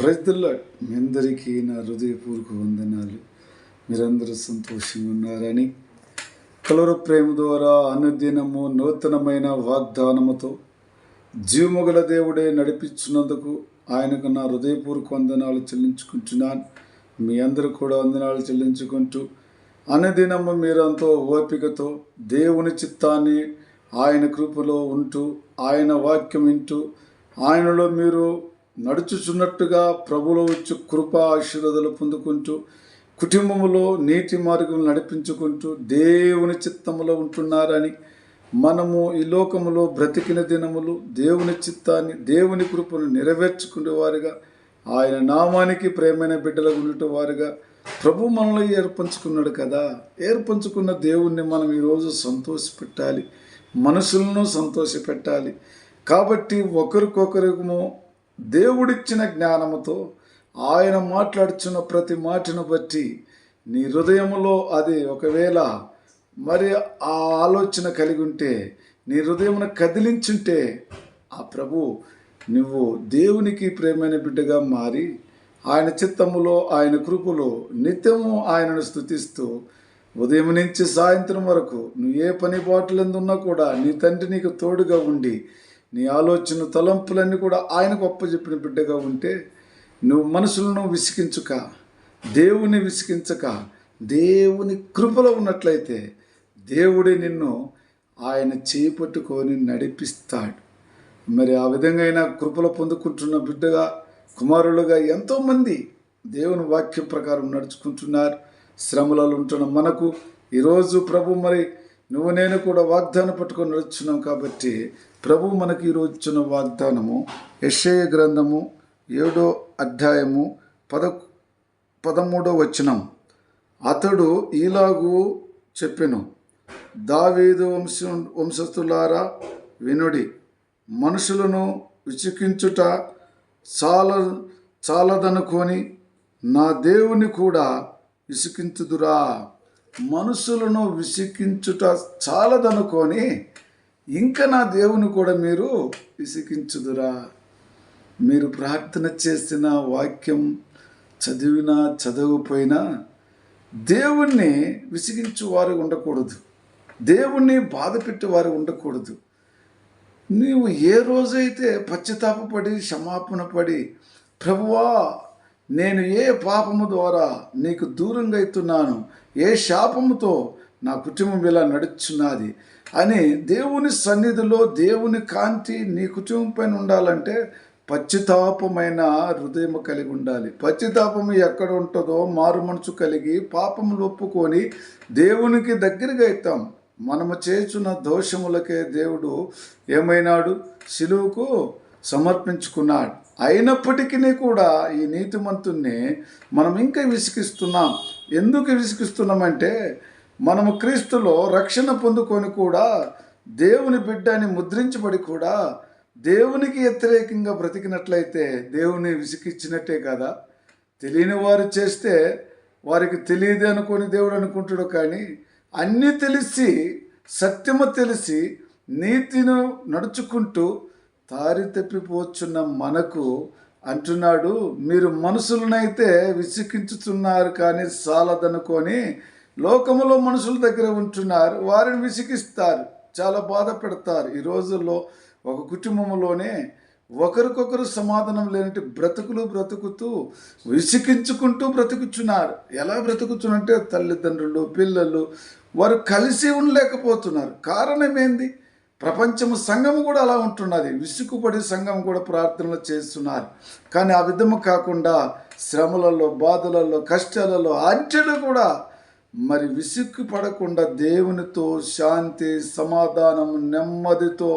ప్రజల్లో మీ అందరికీ నా హృదయపూర్వక వందనాలు. మీరందరూ సంతోషంగా ఉన్నారని కలవర ప్రేమ ద్వారా అనుదినము నూతనమైన వాగ్దానముతో జీవముగల దేవుడే నడిపించినందుకు ఆయనకు నా హృదయపూర్వక వందనాలు చెల్లించుకుంటున్నాను. మీ అందరూ కూడా వందనాలు చెల్లించుకుంటూ అనుదినము మీరంతో ఓపికతో దేవుని చిత్తాన్ని ఆయన కృపలో ఉంటూ ఆయన వాక్యం వింటూ ఆయనలో మీరు నడుచుచున్నట్టుగా ప్రభులో వచ్చి కృప ఆశీర్వదలు పొందుకుంటూ కుటుంబములో నీతి మార్గం నడిపించుకుంటూ దేవుని చిత్తములో ఉంటున్నారని మనము ఈ లోకములో బ్రతికిన దినములు దేవుని చిత్తాన్ని దేవుని కృపను నెరవేర్చుకునే వారుగా ఆయన నామానికి ప్రేమైన బిడ్డలు ఉండటం వారుగా ప్రభు మనలో ఏర్పంచుకున్నాడు కదా. ఏర్పంచుకున్న దేవుణ్ణి మనం ఈరోజు సంతోషపెట్టాలి మనుషులను సంతోషపెట్టాలి. కాబట్టి ఒకరికొకరికము దేవుడిచ్చిన జ్ఞానముతో ఆయన మాట్లాడుచున్న ప్రతి మాటను బట్టి నీ హృదయములో అది ఒకవేళ మరి ఆ ఆలోచన కలిగి ఉంటే నీ హృదయమును కదిలించుంటే ఆ ప్రభు నువ్వు దేవునికి ప్రేమైన బిడ్డగా మారి ఆయన చిత్తములో ఆయన కృపలో నిత్యము ఆయనను స్థుతిస్తూ ఉదయం నుంచి సాయంత్రం వరకు నువ్వు ఏ పని బాటలందున్నా కూడా నీ తండ్రి నీకు తోడుగా ఉండి నీ ఆలోచన తలంపులన్నీ కూడా ఆయనకు అప్పచెప్పిన బిడ్డగా ఉంటే నువ్వు మనసులను విసిగించుక దేవుని విసిగించక దేవుని కృపలో ఉన్నట్లయితే దేవుడే నిన్ను ఆయన చేపట్టుకొని నడిపిస్తాడు. మరి ఆ విధంగా అయినా కృపలు పొందుకుంటున్న బిడ్డగా కుమారులుగా ఎంతోమంది దేవుని వాక్యం ప్రకారం నడుచుకుంటున్నారు. శ్రమలలో ఉంటున్న మనకు ఈరోజు ప్రభు మరి నువ్వు నేను కూడా వాగ్దానం పట్టుకొని నడుచున్నాం కాబట్టి ప్రభు మనకి ఈరోజు ఇచ్చిన వాగ్దానము యశయ గ్రంథము ఏడో అధ్యాయము పద పదమూడో వచనం. అతడు ఈలాగు చెప్పెను దావీదు వంశ వంశస్థులారా వినుడి మనుషులను విచికించుట చాల చాలదనుకొని నా దేవుని కూడా విసికించుదురా. మనుషులను విసికించుట చాలదనుకొని ఇంకా నా దేవుని కూడా మీరు విసికించుదురా. మీరు ప్రార్థన చేసిన వాక్యం చదివినా చదవకపోయినా దేవుణ్ణి విసిగించు వారు ఉండకూడదు. దేవుణ్ణి బాధ పెట్టేవారు ఉండకూడదు. నీవు ఏ రోజైతే పశ్చాత్తాపడి క్షమాపణ పడి ప్రభువా నేను ఏ పాపము ద్వారా నీకు దూరంగా అవుతున్నాను ఏ శాపముతో నా కుటుంబం ఇలా నడుచున్నది? అని దేవుని సన్నిధిలో దేవుని కాంతి నీ కుటుంబం పైన ఉండాలంటే పశ్చితాపమైన హృదయం కలిగి ఉండాలి. పశ్చితాపము ఎక్కడ ఉంటుందో మారు మనసు కలిగి పాపములు ఒప్పుకొని దేవునికి దగ్గరగా అవుతాం మనము చేస్తున్న దోషములకే దేవుడు ఏమైనాడు? శిలువుకు సమర్పించుకున్నాడు. అయినప్పటికీ కూడా ఈ నీతిమంతుణ్ణి మనం ఇంకా విసిగిస్తున్నాం. ఎందుకు విసిగిస్తున్నామంటే మనము క్రీస్తులో రక్షణ పొందుకొని కూడా దేవుని బిడ్డని ముద్రించబడి కూడా దేవునికి వ్యతిరేకంగా బ్రతికినట్లయితే దేవుని విసిగిచ్చినట్టే కదా. తెలియని వారు చేస్తే వారికి తెలియదు అనుకొని దేవుడు అనుకుంటాడు కానీ అన్నీ తెలిసి సత్యము తెలిసి నీతిను నడుచుకుంటూ తారి తప్పిపోచున్న మనకు అంటున్నాడు మీరు మనుషులనైతే విసిగించుతున్నారు కానీ సాలదనుకొని లోకములో మనుషుల దగ్గర ఉంటున్నారు వారిని విసిగిస్తారు చాలా బాధ పెడతారు ఈ రోజుల్లో ఒక కుటుంబంలోనే ఒకరికొకరు సమాధానం లేనట్టు బ్రతుకులు బ్రతుకుతూ విసిగించుకుంటూ బ్రతుకుచున్నారు. ఎలా బ్రతుకుతున్నంటే తల్లిదండ్రులు పిల్లలు వారు కలిసి ఉండలేకపోతున్నారు. కారణం ఏంది? ప్రపంచము సంఘము కూడా అలా ఉంటున్నది. విసుక్కుపడి సంఘం కూడా ప్రార్థనలు చేస్తున్నారు. కానీ ఆ విధము కాకుండా శ్రమలలో బాధలలో కష్టాలలో అంచెలు కూడా మరి విసుక్కు పడకుండా దేవునితో శాంతి సమాధానం నెమ్మదితో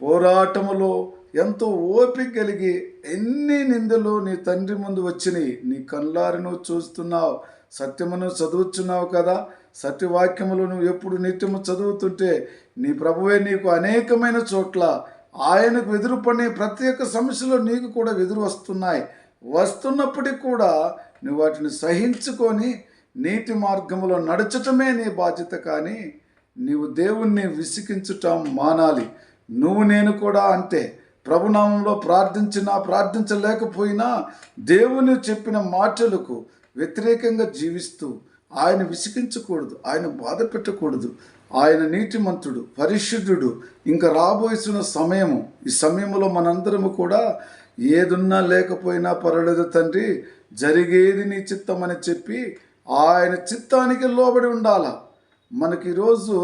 పోరాటములో ఎంతో ఓపిక కలిగి ఎన్ని నిందలు నీ తండ్రి ముందు వచ్చినాయి నీ కళ్ళారిను చూస్తున్నావు. సత్యమును చదువుచున్నావు కదా సత్యవాక్యములు నువ్వు ఎప్పుడు నిత్యము చదువుతుంటే నీ ప్రభువే నీకు అనేకమైన చోట్ల ఆయనకు ఎదురుపడే ప్రత్యేక సమస్యలు నీకు కూడా ఎదురు వస్తున్నాయి. వస్తున్నప్పటికీ కూడా నువ్వు వాటిని సహించుకొని నీతి మార్గంలో నడచటమే నీ బాధ్యత కానీ నీవు దేవుణ్ణి విసిగించటం మానాలి. నువ్వు నేను కూడా అంతే. ప్రభునామంలో ప్రార్థించినా ప్రార్థించలేకపోయినా దేవుని చెప్పిన మాటలకు వ్యతిరేకంగా జీవిస్తూ ఆయన విసిగించకూడదు ఆయన బాధ పెట్టకూడదు. ఆయన నీతిమంతుడు పరిశుద్ధుడు. ఇంకా రాబోయేసిన సమయము ఈ సమయంలో మనందరము కూడా ఏదున్నా లేకపోయినా పర్వాలేదు తండ్రి జరిగేది నీ చిత్తం అని చెప్పి ఆయన చిత్తానికి లోబడి ఉండాల? మనకి ఈరోజు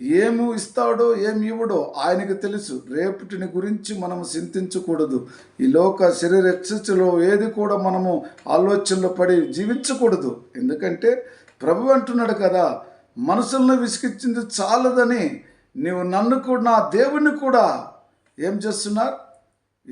ఏమి ఇస్తాడో ఏమి ఇవ్వడో ఆయనకు తెలుసు. రేపటిని గురించి మనము చింతించకూడదు. ఈ లోక శరీర చర్చలో ఏది కూడా మనము ఆలోచనలో పడి జీవించకూడదు. ఎందుకంటే ప్రభు అంటున్నాడు కదా మనసులను విసిగించింది చాలదని నీవు నన్ను కూడా నా దేవుణ్ణి కూడా. ఏం చేస్తున్నారు?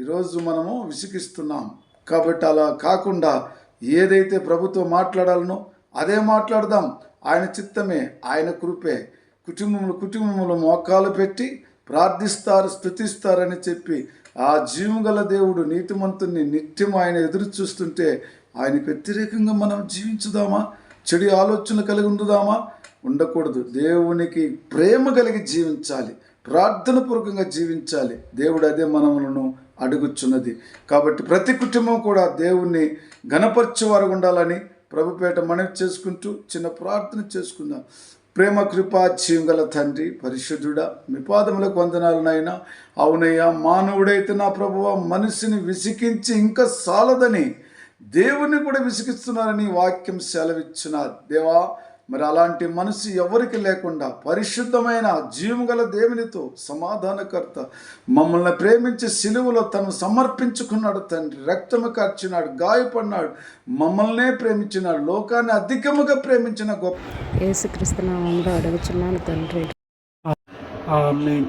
ఈరోజు మనము విసిగిస్తున్నాం. కాబట్టి అలా కాకుండా ఏదైతే ప్రభుత్వం మాట్లాడాలనో అదే మాట్లాడదాం. ఆయన చిత్తమే ఆయన కృపే. కుటుంబంలో కుటుంబంలో మోకాలు పెట్టి ప్రార్థిస్తారు స్థుతిస్తారని చెప్పి ఆ జీవుగల దేవుడు నీతిమంతుని నిత్యం ఆయన ఎదురు చూస్తుంటే ఆయనకు వ్యతిరేకంగా మనం జీవించుదామా? చెడు ఆలోచన కలిగి ఉండుదామా? ఉండకూడదు. దేవునికి ప్రేమ కలిగి జీవించాలి. ప్రార్థన పూర్వకంగా జీవించాలి. దేవుడు అదే మనములను అడుగుచున్నది. కాబట్టి ప్రతి కుటుంబం కూడా దేవుణ్ణి గణపరిచేవారు ఉండాలని ప్రభుపేట మనవి చేసుకుంటూ చిన్న ప్రార్థన చేసుకుందాం. ప్రేమ కృపా జీవంగల తండ్రి పరిశుద్ధుడా మీ పాదములకు వందనాలు నాయన. అవునయ్యా మానవుడైతే నా ప్రభువ మనిషిని విసికించి ఇంకా సాలదని దేవుని కూడా విసిగిస్తున్నారని వాక్యం సెలవిచ్చిన. దేవా మరి అలాంటి మనసు ఎవరికి లేకుండా పరిశుద్ధమైన జీవం గల దేవునితో సమాధానకర్త మమ్మల్ని ప్రేమించి సిలువలో తను సమర్పించుకున్నాడు తండ్రి రక్తము కార్చినాడు గాయపడినాడు మమ్మల్నే ప్రేమించినాడు లోకాన్ని అధికముగా ప్రేమించిన గొప్ప నామంలో అడుగుచున్నాను తండ్రి. ఆమేన్.